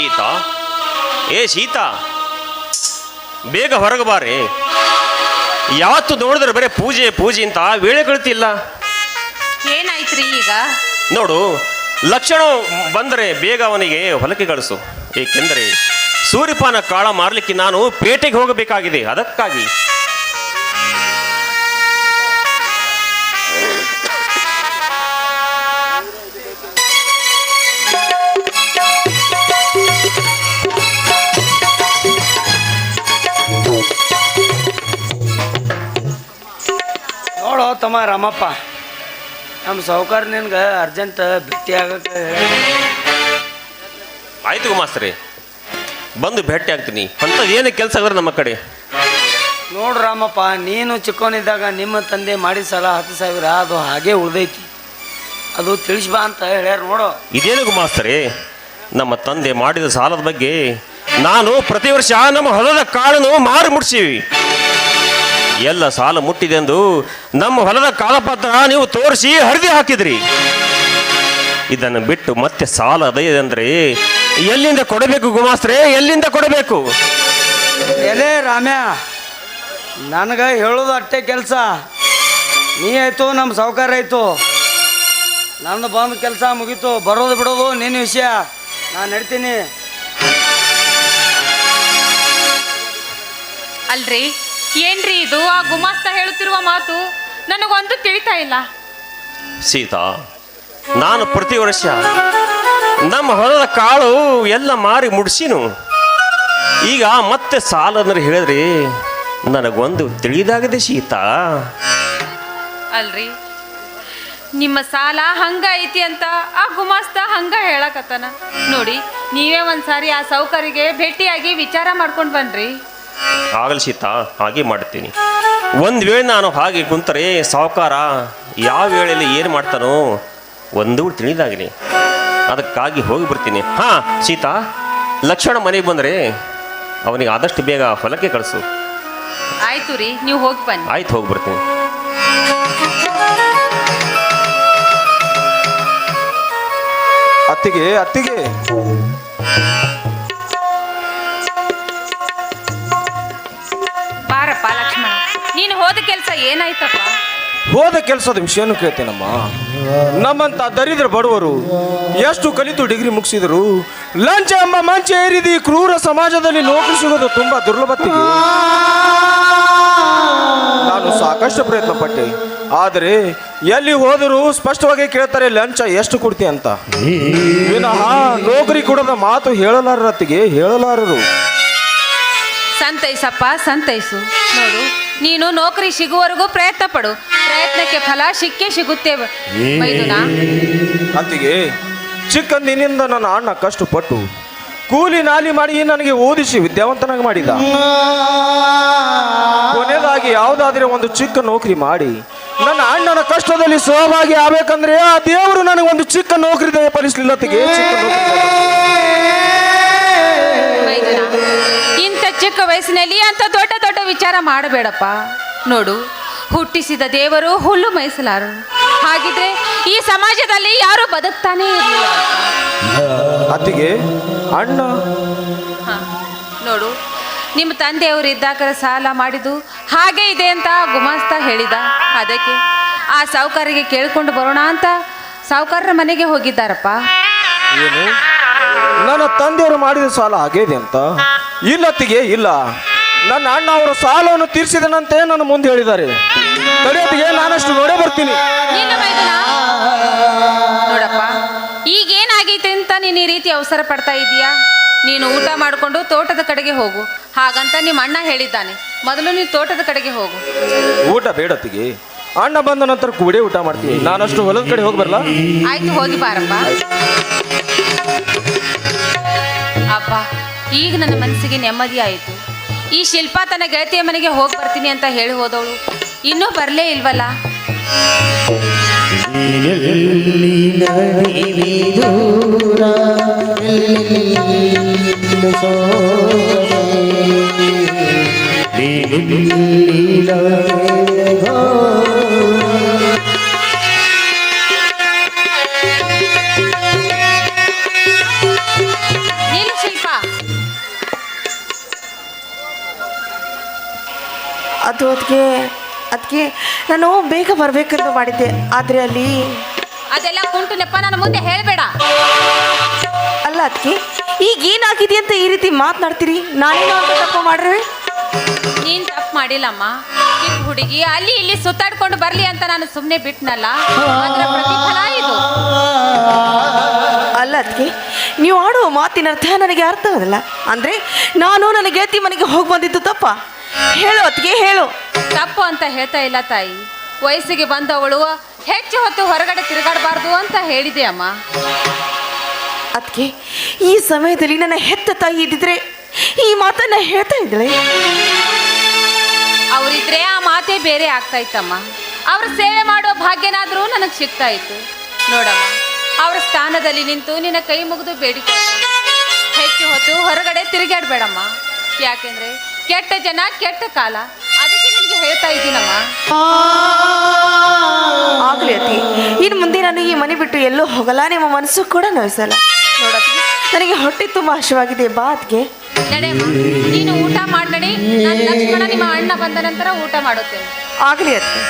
ಸೀತಾ? ಏ ಸೀತಾ ಬೇಗ ಹೊರಗೆ ಬಾರೆ. ಯಾವತ್ತು ನೋಡಿದ್ರೆ ಬರೀ ಪೂಜೆ ಪೂಜೆ ಅಂತ ವೇಳೆ ಕಳಿತಿಲ್ಲ. ಏನಾಯ್ತ್ರಿ ಈಗ? ನೋಡು ಲಕ್ಷಣ ಬಂದರೆ ಬೇಗ ಅವನಿಗೆ ಹೊಲಕ್ಕೆ ಕಳಿಸು. ಏಕೆಂದರೆ ಸೂರ್ಯಪಾನ ಕಾಳ ಮಾರಲಿಕ್ಕೆ ನಾನು ಪೇಟೆಗೆ ಹೋಗಬೇಕಾಗಿದೆ. ಅದಕ್ಕಾಗಿ ನೋಡು ತಮ್ಮ ರಾಮಪ್ಪ. ನಮ್ಮ ಸಾಹುಕಾರ ನಿನ್ಗೆ ಅರ್ಜೆಂಟ್ ಭೇಟಿ ಆಗಕ್ಕೆ ಆಯ್ತು ಗುಮಾಸ್ತ್ರಿ. ಬಂದು ಭೇಟಿ ಆಗ್ತೀನಿ. ಅಂತ ಏನು ಕೆಲಸ ಅಂದ್ರೆ ನಮ್ಮ ಕಡೆ. ನೋಡು ರಾಮಪ್ಪ ನೀನು ಚಿಕ್ಕವನಿದ್ದಾಗ ನಿಮ್ಮ ತಂದೆ ಮಾಡಿದ ಸಾಲ ಹತ್ತು ಸಾವಿರ ಅದು ಹಾಗೆ ಉಳ್ದೈತಿ. ಅದು ತಿಳಿಸ್ಬಾ ಅಂತ ಹೇಳ್ಯಾರ ನೋಡು. ಇದೇನು ಗುಮಾಸ್ತ್ರಿ? ನಮ್ಮ ತಂದೆ ಮಾಡಿದ ಸಾಲದ ಬಗ್ಗೆ ನಾನು ಪ್ರತಿ ವರ್ಷ ನಮ್ಮ ಹೊಲದ ಕಾಳನ್ನು ಮಾರು ಮುಟ್ಸೀವಿ. ಎಲ್ಲ ಸಾಲ ಮುಟ್ಟಿದೆ ಎಂದು ನಮ್ಮ ಹೊಲದ ಕಾಲಪತ್ರ ನೀವು ತೋರಿಸಿ ಹರಿದು ಹಾಕಿದ್ರಿ. ಇದನ್ನು ಬಿಟ್ಟು ಮತ್ತೆ ಸಾಲ ಅದೇ ಎಲ್ಲಿಂದ ಕೊಡಬೇಕು ಗುಮಾಸ್ತ್ರೆ? ಎಲ್ಲಿಂದ ಕೊಡಬೇಕು? ಎಲೆ ರಾಮ್ಯ ನನಗೆ ಹೇಳೋದು ಅಷ್ಟೇ ಕೆಲಸ. ನೀ ಆಯ್ತು ನಮ್ಮ ಸಾವುಕಾರ ಆಯ್ತು. ನನ್ನ ಬಂದು ಕೆಲಸ ಮುಗೀತು ಬರೋದು ಬಿಡೋದು ನಿನ್ನ ವಿಷಯ. ನಾನು ನಡ್ತೀನಿ. ಅಲ್ರಿ ಏನ್ರಿ ಇದು? ಆ ಗುಮಾಸ್ತ ಹೇಳುತ್ತಿರುವ ಮಾತು ನನಗೊಂದು ತಿಳಿತಾ ಇಲ್ಲ. ಸೀತಾ ನಾನು ಪ್ರತಿ ವರ್ಷ ನಮ್ಮ ಹೊಲದ ಕಾಳು ಎಲ್ಲ ಮಾರಿ ಮುಡಿಸಿನು. ಈಗ ಮತ್ತೆ ಸಾಲ ಅಂದ್ರೆ ಹೇಳಿದ್ರೆ ನನಗೊಂದು ತಿಳಿದಾಗದೆ ಸೀತಾ. ಅಲ್ರಿ ನಿಮ್ಮ ಸಾಲ ಹಂಗ ಐತಿ ಅಂತ ಆ ಗುಮಾಸ್ತ ಹಂಗ ಹೇಳಕತ್ತನ. ನೋಡಿ ನೀವೇ ಒಂದ್ಸಾರಿ ಆ ಸೌಕರಿಗೆ ಭೇಟಿಯಾಗಿ ವಿಚಾರ ಮಾಡ್ಕೊಂಡು ಬನ್ರಿ. ಆಗಲಿ ಸೀತಾ ಹಾಗೆ ಮಾಡ್ತೀನಿ. ಒಂದು ವೇಳೆ ನಾನು ಹಾಗೆ ಕುಂತರೆ ಸಾವುಕಾರ ಯಾವ ವೇಳೆಯಲ್ಲಿ ಏನು ಮಾಡ್ತಾನೋ ಒಂದು ತಿಳಿದಾಗಲಿ. ಅದಕ್ಕಾಗಿ ಹೋಗಿ ಬರ್ತೀನಿ. ಹಾಂ ಸೀತಾ ಲಕ್ಷ್ಮಣ ಮನೆಗೆ ಬಂದರೆ ಅವನಿಗೆ ಆದಷ್ಟು ಬೇಗ ಹೊಲಕ್ಕೆ ಕಳಿಸು. ಆಯ್ತು ರೀ ನೀವು ಹೋಗಿ ಬನ್ನಿ. ಆಯ್ತು ಹೋಗಿ ಬರ್ತೀನಿ. ಅತ್ತಿಗೆ ಅತ್ತಿಗೆ. ಹೋದ ಕೆಲಸ ಏನಾಯ್ತಪ್ಪ? ಹೋದ ಕೆಲಸದ ವಿಷಯನೂ ಕೇಳ್ತೇನಮ್ಮ. ನಮ್ಮಂತ ದರಿದ್ರ ಬಡವರು ಎಷ್ಟು ಕಲಿತು ಡಿಗ್ರಿ ಮುಗಿಸಿದ್ರು ಲಂಚ ಎಂಬ ಮಂಚ ಏರಿದಿ ಕ್ರೂರ ಸಮಾಜದಲ್ಲಿ ನೌಕರಿ ಸಿಗೋದು ತುಂಬಾ ದುರ್ಲಭತ್ತಿಗೆ ನಾನು ಸಾಕಷ್ಟು ಪ್ರಯತ್ನ ಪಟ್ಟೆ. ಆದರೆ ಎಲ್ಲಿ ಹೋದರೂ ಸ್ಪಷ್ಟವಾಗಿ ಕೇಳ್ತಾರೆ ಲಂಚ ಎಷ್ಟು ಕೊಡ್ತಿ ಅಂತ. ವಿನಃ ನೌಕರಿ ಕೊಡದ ಮಾತು ಹೇಳಲಾರರತ್ತಿಗೆ ಹೇಳಲಾರರು. ಸಂತೈಸಪ್ಪ ಸಂತೈಸು. ನೋಡು ನೀನು ನೌಕರಿ ಸಿಗುವವರೆಗೂ ಪ್ರಯತ್ನ ಪಡು. ಪ್ರಯತ್ನಕ್ಕೆ ಫಲ ಸಿಕ್ಕೇ ಸಿಗುತ್ತೆ ಮೈದುನ? ಅತ್ತಿಗೆ ಚಿಕ್ಕಂದಿನಿಂದ ನನ್ನ ಅಣ್ಣ ಕಷ್ಟಪಟ್ಟು ಕೂಲಿ ನಾಲಿ ಮಾಡಿ ನನಗೆ ಓದಿಸಿ ವಿದ್ಯಾವಂತನಾಗಿ ಮಾಡಿದ. ಕೊನೆಯದಾಗಿ ಯಾವುದಾದ್ರೆ ಒಂದು ಚಿಕ್ಕ ನೌಕರಿ ಮಾಡಿ ನನ್ನ ಅಣ್ಣನ ಕಷ್ಟದಲ್ಲಿ ಸಹಭಾಗಿ ಆಗ್ಬೇಕಂದ್ರೆ ಆ ದೇವರು ನನಗೆ ಒಂದು ಚಿಕ್ಕ ನೌಕರಿ ದಯಪಾಲಿಸಲಿಲ್ಲ ಇಂಥ ಚಿಕ್ಕ ವಯಸ್ಸಿನಲ್ಲಿ ಅಂತ ದೊಡ್ಡ ವಿಚಾರ ಮಾಡಬೇಡಪ್ಪ. ನೋಡು ಹುಟ್ಟಿಸಿದ ದೇವರು ಹುಲ್ಲು ಮೈಸಲಾರು ಹಾಗಿದ್ರೆ ಈ ಸಮಾಜದಲ್ಲಿ ಯಾರು ಬದುಕ್ತಾನೆ ಇರಲಿಲ್ಲ? ಅತ್ತಿಗೆ ಅಣ್ಣ. ನೋಡು ನಿಮ್ಮ ತಂದೆಯವರು ಇದ್ದಾಗ ಸಾಲ ಮಾಡಿದ್ದು ಹಾಗೆ ಇದೆ ಅಂತ ಗುಮಾಸ್ತ ಹೇಳಿದ. ಅದಕ್ಕೆ ಆ ಸಾಹುಕಾರಿಗೆ ಕೇಳಿಕೊಂಡು ಬರೋಣ ಅಂತ ಸಾಹುಕಾರರ ಮನೆಗೆ ಹೋಗಿದ್ದಾರಪ್ಪ. ಏನು? ನನ್ನ ತಂದೆಯವರು ಮಾಡಿದ ಸಾಲ ಹಾಗೆ ಇದೆ ಅಂತ? ಇಲ್ಲತ್ತಿಗೆ ಇಲ್ಲ. ನನ್ನ ಅಣ್ಣ ಅವರ ಸಾಲವನ್ನು ತೀರಿಸಿದನಂತೆ ನನ್ನ ಮುಂದೆ ಹೇಳಿದ್ದಾರೆ. ಕಡೆಯೊತ್ತಿಗೆ ನಾನಷ್ಟು ನೋಡೇ ಬರ್ತೀನಿ. ನೋಡಪ್ಪ ಈಗೇನಾಗೈತೆ ಅಂತ ನೀನು ಈ ರೀತಿ ಅವಸರ ಪಡ್ತಾ ಇದೀಯಾ ನೀನು ಊಟ ಮಾಡಿಕೊಂಡು ತೋಟದ ಕಡೆಗೆ ಹೋಗು. ಹಾಗಂತ ನಿಮ್ಮ ಅಣ್ಣ ಹೇಳಿದ್ದಾನೆ. ಮೊದಲು ನೀನು ತೋಟದ ಕಡೆಗೆ ಹೋಗು. ಊಟ ಬೇಡತ್ತಿಗೆ ಅಣ್ಣ ಬಂದ ನಂತರ ಕೂಡೇ ಊಟ ಮಾಡ್ತೀನಿ. ನಾನಷ್ಟು ಹೊಲದ ಕಡೆ ಹೋಗಿ ಬರಲ್ಲ ಆಯ್ತು ಹೋಗಿ ಬಾರಪ್ಪ. ಅಪ್ಪ ಈಗ ನನ್ನ ಮನಸ್ಸಿಗೆ ನೆಮ್ಮದಿ ಆಯಿತು. ಈ ಶಿಲ್ಪ ತನ್ನ ಗೆಳತಿಯ ಮನೆಗೆ ಹೋಗಿ ಬರ್ತೀನಿ ಅಂತ ಹೇಳಿ ಹೋದವಳು. ಇನ್ನೂ ಬರಲೇ ಇಲ್ವಲ್ಲ? ಲೀಲ ಅದು ಅದಕ್ಕೆ ಅದಕ್ಕೆ ನಾನು ಬೇಗ ಬರ್ಬೇಕಂತ ಮಾಡಿದ್ದೆ. ಆದರೆ ಅಲ್ಲಿ ಅದೆಲ್ಲ ಕುಂಟು ನೆಪ್ಪ ನಾನು ಮುಂದೆ ಹೇಳಬೇಡ. ಅಲ್ಲ ಅದಕ್ಕೆ ಈಗ ಏನಾಗಿದೆ ಅಂತ ಈ ರೀತಿ ಮಾತನಾಡ್ತೀರಿ? ನಾನೇನು ಅಂತ ತಪ್ಪು ಮಾಡ್ರಿ? ನೀನ್ ತಪ್ಪು ಮಾಡಿಲ್ಲಮ್ಮ. ಚಿಕ್ಕ ಹುಡುಗಿ ಅಲ್ಲಿ ಇಲ್ಲಿ ಸುತ್ತಾಡ್ಕೊಂಡು ಬರ್ಲಿ ಅಂತ ನಾನು ಸುಮ್ಮನೆ ಬಿಟ್ನಲ್ಲ? ಅದರ ಪ್ರತಿಫಲ ಇದು. ಅಲ್ಲ ಅದಕ್ಕೆ ನೀವು ಆಡುವ ಮಾತಿನ ಅರ್ಥ ನನಗೆ ಅರ್ಥ ಆಗೋದಿಲ್ಲ. ಅಂದರೆ ನಾನು ನನ್ನ ಗೆಳತಿ ಮನೆಗೆ ಹೋಗಿ ಬಂದಿದ್ದು ತಪ್ಪ? ಹೇಳು ಅತ್ತಿಗೆ ಹೇಳು. ತಪ್ಪು ಅಂತ ಹೇಳ್ತಾ ಇಲ್ಲ ತಾಯಿ. ವಯಸ್ಸಿಗೆ ಬಂದವಳು ಹೆಚ್ಚು ಹೊತ್ತು ಹೊರಗಡೆ ತಿರುಗಾಡಬಾರ್ದು ಅಂತ ಹೇಳಿದೆ ಅಮ್ಮ. ಅದಕ್ಕೆ ಈ ಸಮಯದಲ್ಲಿ ನನ್ನ ಹೆತ್ತ ತಾಯಿ ಇದ್ದಿದ್ರೆ ಈ ಮಾತನ್ನ ಹೇಳ್ತಾ ಇದ್ದಳೆ. ಅವರಿದ್ರೆ ಆ ಮಾತೇ ಬೇರೆ ಆಗ್ತಾ ಇತ್ತಮ್ಮ ಅವ್ರ ಸೇವೆ ಮಾಡೋ ಭಾಗ್ಯನಾದರೂ ನನಗೆ ಸಿಗ್ತಾ ಇತ್ತು ನೋಡಮ್ಮ ಅವ್ರ ಸ್ಥಾನದಲ್ಲಿ ನಿಂತು ನಿನ್ನ ಕೈ ಮುಗಿದು ಬೇಡಿಕೆ. ಹೆಚ್ಚು ಹೊತ್ತು ಹೊರಗಡೆ ತಿರುಗಾಡಬೇಡಮ್ಮ. ಯಾಕೆಂದ್ರೆ ಕೆಟ್ಟ ಜನ ಕೆಟ್ಟ ಕಾಲ. ಅದಕ್ಕೆ ನಿನಗೆ ಹೇಳ್ತಾ ಇದ್ದೀನಮ್ಮ. ಆಗ್ಲಿ ಅತಿ ಇನ್ನು ಮುಂದೆ ನಾನು ಈ ಮನೆ ಬಿಟ್ಟು ಎಲ್ಲೂ ಹೋಗಲ್ಲ. ನಿಮ್ಮ ಮನಸ್ಸು ಕೂಡ ನೋಯಿಸಲ್ಲ. ನೋಡತ್ತಿ ನನಗೆ ಹೊಟ್ಟೆ ತುಂಬಾ ಹಶವಾಗಿದೆ ಬಾತ್ಗೆ ನಡೆಯಮ್ಮ ನೀನು ಊಟ ಮಾಡಿ ನಡಿ. ನಾನು ಲಕ್ಷ್ಮಣ ನಿಮ್ಮ ಅಣ್ಣ ಬಂದ ನಂತರ ಊಟ ಮಾಡುತ್ತೇನೆ. ಆಗ್ಲಿ ಅದಕ್ಕೆ